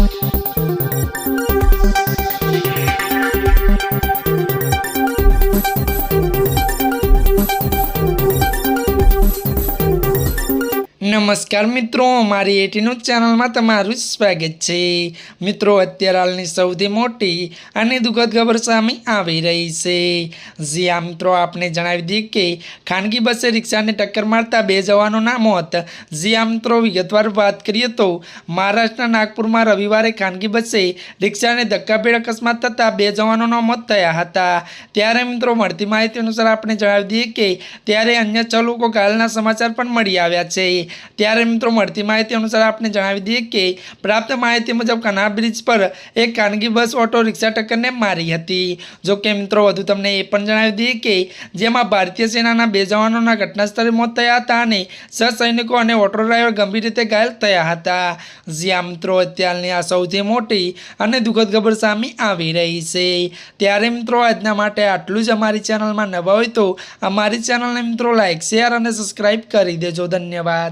Thank you. નમસ્કાર મિત્રો, મારી એટીનું ચેનલમાં તમારું સ્વાગત છે. મિત્રો, અત્યારે હાલની સૌથી મોટી અને દુઃખદ ખબર સામે આવી રહી છે. જ્યાં મિત્રો આપણે જણાવી દઈએ કે ખાનગી બસે રિક્ષાને ટક્કર મારતા બે જવાનોના મોત. જ્યાં મિત્રો, વિગતવાર વાત કરીએ તો મહારાષ્ટ્રના નાગપુરમાં રવિવારે ખાનગી બસે રિક્ષાને ધક્કાભેડ અકસ્માત થતાં બે જવાનોના મોત થયા હતા. ત્યારે, મિત્રો, મળતી માહિતી અનુસાર આપણે જણાવી દઈએ કે ત્યારે અન્ય છ લોકો ઘાયલના સમાચાર પણ મળી આવ્યા છે. ત્યારે મિત્રો મળતી માહિતી અનુસાર આપણે જણાવી દઈએ કે પ્રાપ્ત માહિતી મુજબ કના બ્રિજ પર એક ખાનગી બસ ઓટો રિક્ષા ટક્કરને મારી હતી. જો કે મિત્રો વધુ તમને એ પણ જણાવી દઈએ કે જેમાં ભારતીય સેનાના બે જવાનોના ઘટના સ્થળે મોત થયા હતા અને છ સૈનિકો અને ઓટો ડ્રાઈવર ગંભીર રીતે ઘાયલ થયા હતા. જ્યાં મિત્રો અત્યારની આ સૌથી મોટી અને દુઃખદ ખબર સામે આવી રહી છે. ત્યારે મિત્રો આજના માટે આટલું જ અમારી ચેનલમાં નવા હોય તો અમારી ચેનલને મિત્રો લાઈક, શેર અને સબસ્ક્રાઈબ કરી દેજો. ધન્યવાદ.